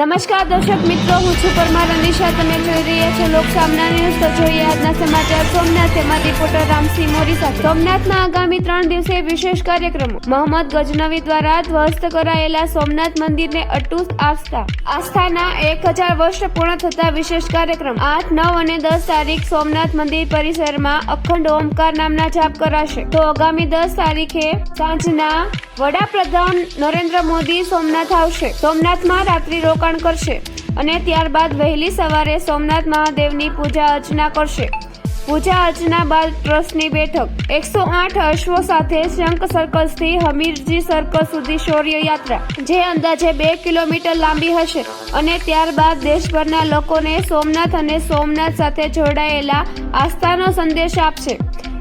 નમસ્કાર દર્શક મિત્રો, હું છું પરમાર અનિશા. તમે જોઈ રહ્યા છો લોક સામના ન્યૂઝ. તો જોઈએ આજના સમાચાર. સોમનાથ તેમાં રિપોર્ટર રામસિંહ મોરી સાથે સોમનાથના આગામી ત્રણ દિવસે વિશેષ કાર્યક્રમો. મોહમ્મદ ગજનવી દ્વારા ધ્વસ્ત કરાયેલા સોમનાથ મંદિરને અટૂટ આસ્થા. આસ્થાના એક હજાર વર્ષ પૂર્ણ થતા વિશેષ કાર્યક્રમ. આઠ, નવ અને દસ તારીખ સોમનાથ મંદિર પરિસરમાં અખંડ ઓમકાર નામના જાપ કરાશે. તો આગામી દસ તારીખે સાંજના વડાપ્રધાન નરેન્દ્ર મોદી સોમનાથ આવશે. સોમનાથમાં રાત્રિ રોકાણ કરશે અને ત્યારબાદ વહેલી સવારે સોમનાથ મહાદેવની પૂજા અર્ચના કરશે. પૂજા અર્ચના બાદ ટ્રસ્ટની બેઠક. એકસો આઠ અશ્વો સાથે શંખ સર્કલથી હમીરજી સર્કલ સુધી શૌર્ય યાત્રા જે અંદાજે બે કિલોમીટર લાંબી હશે અને ત્યારબાદ દેશભરના લોકોને સોમનાથ અને સોમનાથ સાથે જોડાયેલા આસ્થાનો સંદેશ આપશે.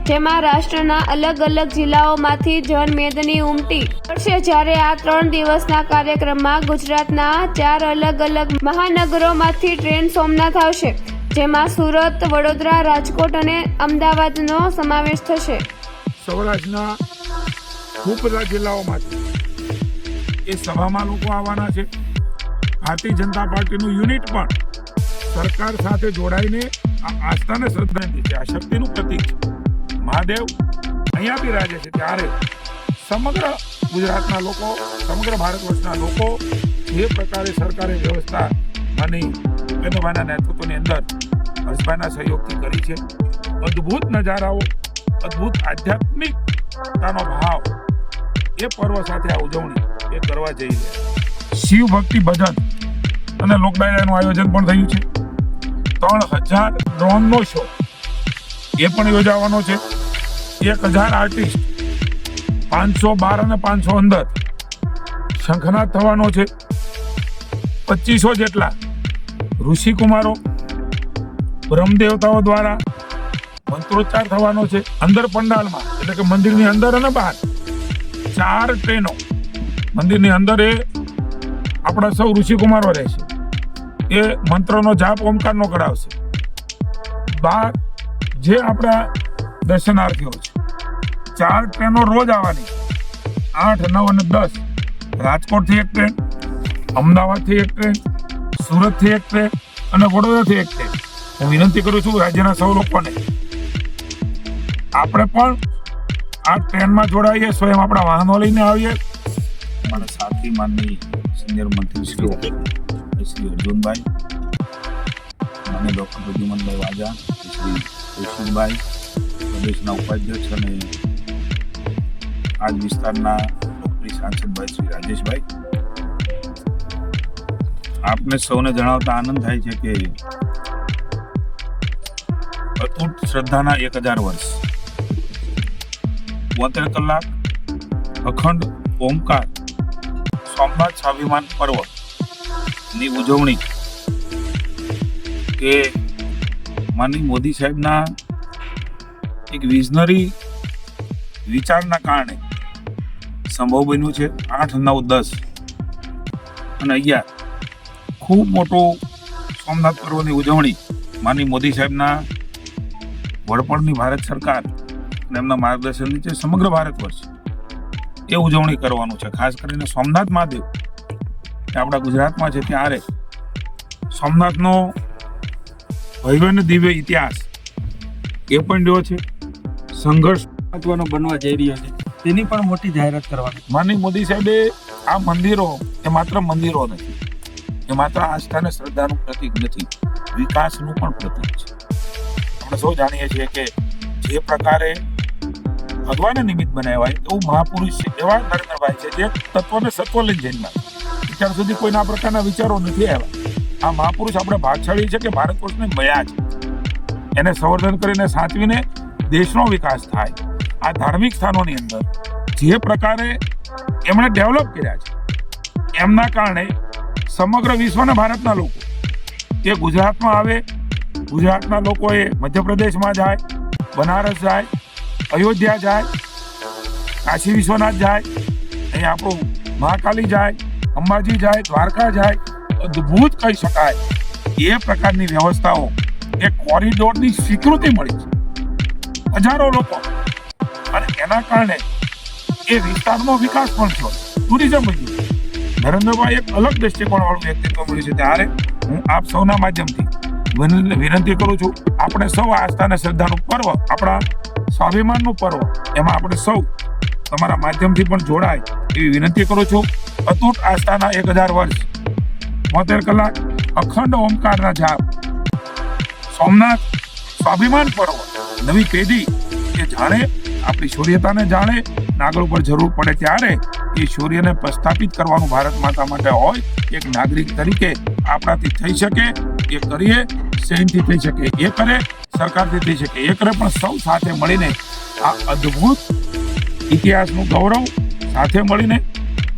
જેમાં રાષ્ટ્રના અલગ અલગ જિલ્લાઓમાંથી જનમેદની ઉમટી પડશે જ્યારે આ ત્રણ દિવસના કાર્યક્રમમાં ગુજરાતના ચાર અલગ અલગ મહાનગરોમાંથી ટ્રેન સોમનાથ આવશે, જેમાં સુરત, વડોદરા, રાજકોટ અને અમદાવાદનો સમાવેશ થશે. સૌરાષ્ટ્રના ખૂબ જિલ્લાઓમાંથી એ સભામાં લોકો આવવાના છે. ભારતીય જનતા પાર્ટીનું યુનિટ પણ સરકાર સાથે જોડાઈને આ આસ્થાને શ્રદ્ધાંજલિ છે, આ શક્તિનું પ્રતીક છે. મહાદેવ અહીંયા બી રાજે છે ત્યારે સમગ્ર ગુજરાતના લોકો, સમગ્ર ભારત વર્ષના લોકો જે પ્રકારે સરકારે વ્યવસ્થા માની ભૂપેન્દ્રભાઈના નેતૃત્વની અંદર હર્ષભાઈના સહયોગથી કરી છે, અદ્ભુત નજારાઓ, અદ્ભુત આધ્યાત્મિકતાનો ભાવ એ પર્વ સાથે આ ઉજવણી એ કરવા જઈ રહ્યા શિવ ભક્તિ ભજન અને લોકડાયરાનું આયોજન પણ થયું છે. ત્રણ હજાર ડ્રોનનો શો એ પણ યોજાવાનો છે. એક હજાર આર્ટિસ્ટ પાંચસો બાર અને પાંચસો અંદર શંખનાદ થવાનો છે. પચીસો જેટલા ઋષિકુમારો, બ્રહ્મદેવતાઓ દ્વારા મંત્રોચ્ચાર થવાનો છે. અંદર પંડાલમાં, એટલે કે મંદિરની અંદર અને બહાર ચાર ટ્રેનો. મંદિરની અંદર એ આપણા સૌ ઋષિકુમારો રહેશે એ મંત્રનો જાપ, ઓમકારનો કરાવશે બહાર જે આપણા દર્શનાર્થીઓ છે. ચાર ટ્રેનો રોજ આવવાની. આઠ, નવ અને દસ. રાજકોટથી એક ટ્રેન, અમદાવાદથી એક ટ્રેન, સુરતથી એક ટ્રેન અને વડોદરાથી એક ટ્રેન. હું વિનંતી કરું છું રાજ્યના સૌ લોકોને. આપણે પણ આ ટ્રેનમાં જોડાઈએ, સ્વયં આપણા વાહનો લઈને આવીએ. મારા સાથી, માનની સિનિયર મંત્રી શ્રી શ્રી અર્જુનભાઈ અને ડૉક્ટર પ્રદ્યુમનભાઈ વાજા શ્રી કૌશિકભાઈ પ્રદેશના ઉપાધ્યક્ષ અને આજ વિસ્તારના લોકપ્રિય સાંસદભાઈ શ્રી રાજેશભાઈ. આપને સૌને જણાવતા આનંદ થાય છે કે અતૂટ શ્રદ્ધાના એક હજાર વર્ષ, બોતેર કલાક, અખંડ ઓમકાર, સોમનાથ સ્વાભિમાન પર્વની ઉજવણી કે માનની મોદી સાહેબના એક વિઝનરી વિચારના કારણે સંભવ બન્યું છે આઠ, નવ, દસ. અને અગિયાર ખૂબ મોટો સોમનાથ પર્વની ઉજવણી માનની મોદી સાહેબના વડપણની ભારત સરકાર અને એમના માર્ગદર્શન નીચે સમગ્ર ભારત વર્ષ એ ઉજવણી કરવાનું છે. ખાસ કરીને સોમનાથ મહાદેવ જે આપણા ગુજરાતમાં છે ત્યારે સોમનાથનો ભવ્ય અને દિવ્ય ઇતિહાસ એ પણ રહ્યો છે. સંઘર્ષ મહત્વનો બનવા જઈ રહ્યો છે. તેની પણ મોટી જાહેરાત કરવાની. માનની મોદી સાહેબે આ મંદિરો એ માત્ર મંદિરો નથી એ માત્ર આસ્થા અને શ્રદ્ધાનું પ્રતીક નથી વિકાસનું પણ પ્રતીક છે. આપણે સૌ જાણીએ છીએ કે જે પ્રકારે ભગવાને નિમિત્ત બનાવ્યા હોય એવું મહાપુરુષ છે એવા નરેન્દ્રભાઈ છે જે તત્વને સત્વ લઈને જન્મ્યા અત્યાર સુધી કોઈના આ પ્રકારના વિચારો નથી આવ્યા. આ મહાપુરુષ આપણે ભાગશાળી છે કે ભારત વર્ષને મયા છે. એને સંવર્ધન કરીને સાચવીને દેશનો વિકાસ થાય. આ ધાર્મિક સ્થાનોની અંદર જે પ્રકારે એમણે ડેવલપ કર્યા છે, એમના કારણે સમગ્ર વિશ્વના ભારતના લોકો તે ગુજરાતમાં આવે, ગુજરાતના લોકોએ મધ્યપ્રદેશમાં જાય, બનારસ જાય, અયોધ્યા જાય, કાશી વિશ્વનાથ જાય, અહીં આપણું મહાકાલી જાય, અંબાજી જાય, દ્વારકા જાય, અદ્ભુત કહી શકાય. એ પ્રકારની વ્યવસ્થાઓ, એ કોરિડોરની સ્વીકૃતિ મળી છે. હજારો લોકો. અને એના કારણે એ વિસ્તારનો વિકાસ પણ થયો. ટુરિઝમ વધ્યું નરેન્દ્રભાઈ એક અલગ દ્રષ્ટિકોણ વાળું વ્યક્તિત્વ મળ્યું છે. ત્યારે હું આપ સૌના માધ્યમથી વિનંતી કરું છું, આપણે સૌ આસ્થા અને શ્રદ્ધાનું પર્વ, આપણા સ્વાભિમાનનું પર્વ, એમાં આપણે સૌ તમારા માધ્યમથી પણ જોડાય એવી વિનંતી કરું છું. અતૂટ આસ્થાના એક હજાર વર્ષ, બોતેર કલાક અખંડ ઓમકારના જાપ સોમનાથ સ્વાભિમાન પર્વ નવી પેઢી કે જાણે, આપણી શૌર્યતાને જાણે, નાગર ઉપર જરૂર પડે ત્યારે એ શૌર્યને પ્રસ્થાપિત કરવાનું ભારત માતા માટે હોય, એક નાગરિક તરીકે આપણાથી થઈ શકે, એ કરીએ, સૈનથી થઈ શકે, એ કરે, સરકારથી થઈ શકે, એ કરે, પણ સૌ સાથે મળીને આ અદ્ભુત ઇતિહાસનું ગૌરવ સાથે મળીને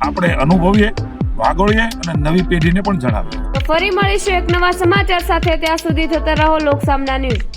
આપણે અનુભવીએ, વાગોળીએ અને નવી પેઢીને પણ જણાવીએ. ફરી મળીશું એક નવા સમાચાર સાથે, ત્યાં સુધી થતા રહો લોકસામના ન્યૂઝ.